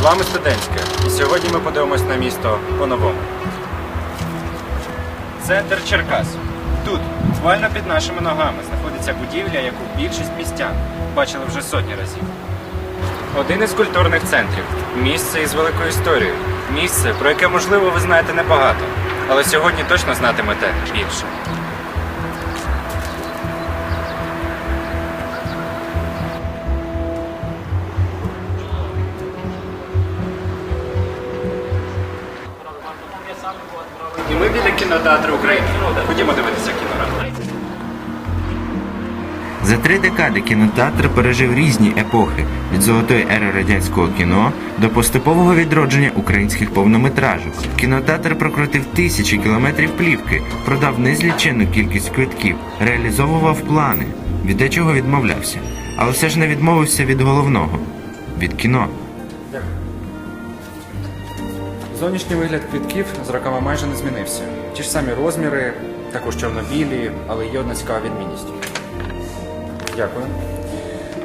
З вами студентське. І сьогодні ми подивимось на місто по-новому. Центр Черкас. Тут, буквально під нашими ногами, знаходиться будівля, яку більшість містян бачили вже сотні разів. Один із культурних центрів. Місце із великою історією. Місце, про яке, можливо, ви знаєте небагато. Але сьогодні точно знатимете більше. І ми біля кінотеатру України. Ходімо дивитися кіно. За три декади кінотеатр пережив різні епохи від золотої ери радянського кіно до поступового відродження українських повнометражок. Кінотеатр прокрутив тисячі кілометрів плівки, продав незліченну кількість квитків, реалізовував плани, від дечого відмовлявся, але все ж не відмовився від головного від кіно. Зовнішній вигляд квітків з роками майже не змінився. Ті ж самі розміри, також чорно-білі, але є одна цікава відмінність. Дякую.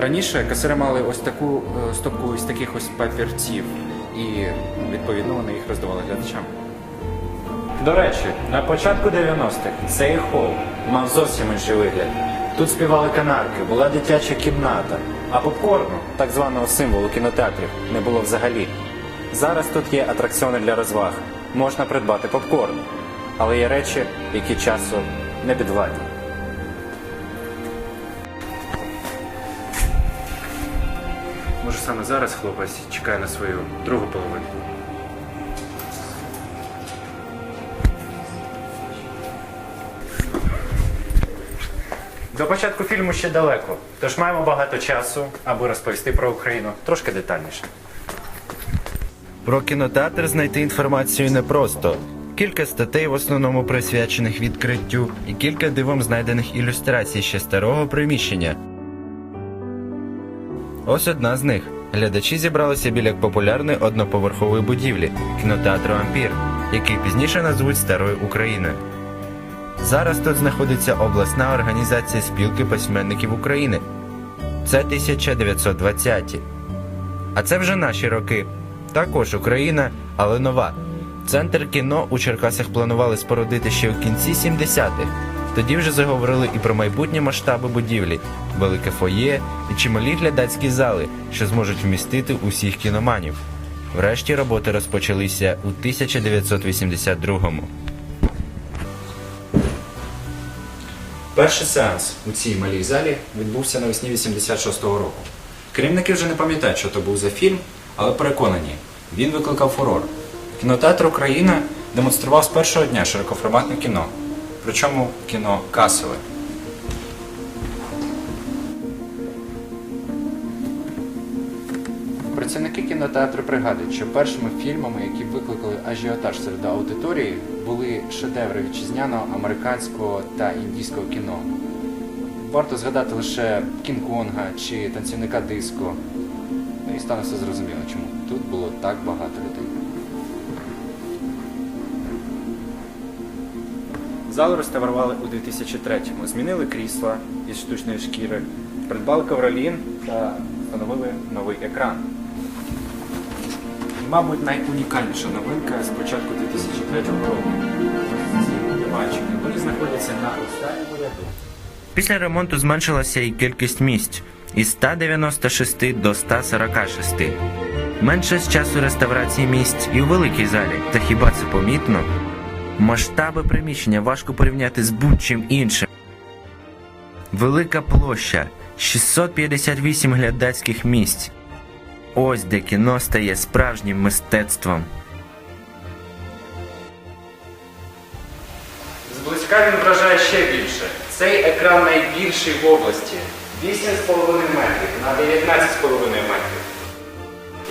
Раніше касири мали ось таку е, стопку із таких ось папірців, і відповідно вони їх роздавали глядачам. До речі, на початку 90-х цей хол мав зовсім інший вигляд. Тут співали канарки, була дитяча кімната, а попкорну, так званого символу кінотеатрів, не було взагалі. Зараз тут є атракціони для розваг. Можна придбати попкорн, але є речі, які часу не підвладні. Може саме зараз хлопець чекає на свою другу половинку. До початку фільму ще далеко, тож маємо багато часу, аби розповісти про Україну трошки детальніше. Про кінотеатр знайти інформацію непросто. Кілька статей, в основному присвячених відкриттю, і кілька дивом знайдених ілюстрацій ще старого приміщення. Ось одна з них. Глядачі зібралися біля популярної одноповерхової будівлі кінотеатру Ампір, який пізніше назвуть Старою Україною. Зараз тут знаходиться обласна організація спілки письменників України. Це 1920-ті. А це вже наші роки. Також Україна, але нова. Центр кіно у Черкасах планували спорудити ще у кінці 70-х. Тоді вже заговорили і про майбутні масштаби будівлі, велике фоє і чималі глядацькі зали, що зможуть вмістити усіх кіноманів. Врешті роботи розпочалися у 1982-му. Перший сеанс у цій малій залі відбувся навесні 86-го року. Керівники вже не пам'ятають, що то був за фільм, але переконані, він викликав фурор. Кінотеатр Україна демонстрував з першого дня широкоформатне кіно, причому кіно касове. Працівники кінотеатру пригадують, що першими фільмами, які викликали ажіотаж серед аудиторії, були шедеври вітчизняного, американського та індійського кіно. Варто згадати лише Кінг-Конга чи танцівника диско. І стане все зрозуміло, чому тут було так багато людей. Зал реставрували у 2003-му. Змінили крісла із штучної шкіри, придбали ковролін та встановили новий екран. І, мабуть, найунікальніша новинка з початку 2003 року. Вони знаходяться на останньому ряду. Після ремонту зменшилася і кількість місць із 196 до 146. Менше з часу реставрації місць і у великій залі. Та хіба це помітно? Масштаби приміщення важко порівняти з будь-чим іншим. Велика площа 658 глядацьких місць. Ось де кіно стає справжнім мистецтвом. Зблизька він вражає ще більше. Цей екран найбільший в області. 8,5 метрів на 19,5 метрів.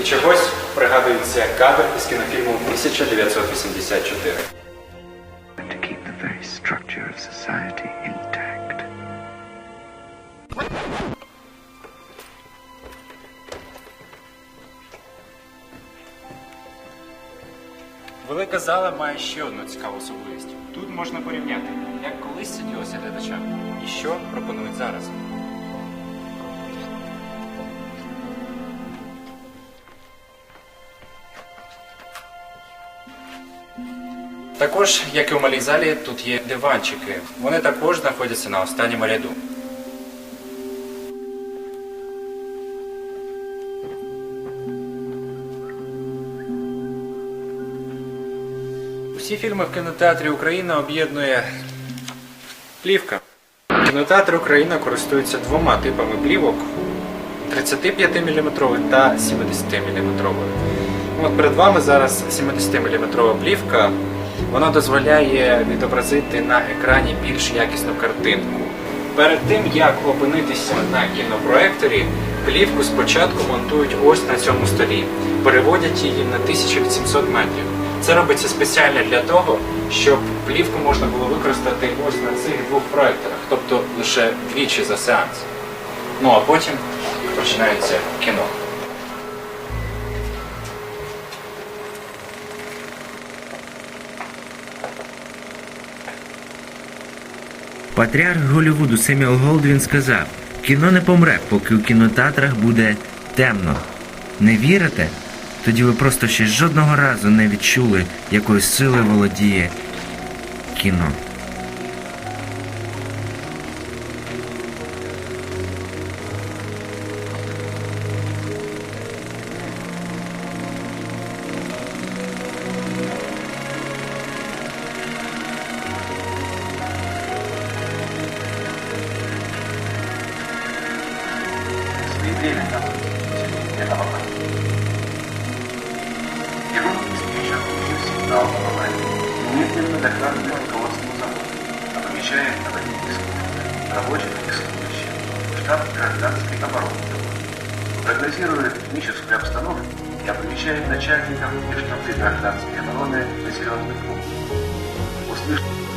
І чогось пригадується кадр із кінофільму 1984. Велика зала має ще одну цікаву особливість. Тут можна порівняти, як колись сиділося глядачам, і що пропонують зараз. Також, як і у малій залі, тут є диванчики. Вони також знаходяться на останньому ряду. Усі фільми в кінотеатрі Україна об'єднує плівка. Кінотеатр Україна користується двома типами плівок 35-мм та 70-мм. От перед вами зараз 70-мм плівка. Вона дозволяє відобразити на екрані більш якісну картинку. Перед тим як опинитися на кінопроекторі, плівку спочатку монтують ось на цьому столі, переводять її на 1800 метрів. Це робиться спеціально для того, щоб плівку можна було використати ось на цих двох проекторах, тобто лише двічі за сеанс. Ну а потім починається кіно. Патріарх Голлівуду Семюел Голдвін сказав: кіно не помре, поки у кінотеатрах буде темно. Не вірите? Тоді ви просто ще жодного разу не відчули, якою силою володіє кіно. О аварии. Немедленно докладывает руководству завода, этом искусстве, рабочих и служащих, штаб гражданской обороны завода. Прогнозирует техническую обстановку и оповещает начальников и штабы гражданской обороны населенных пунктов. Услышав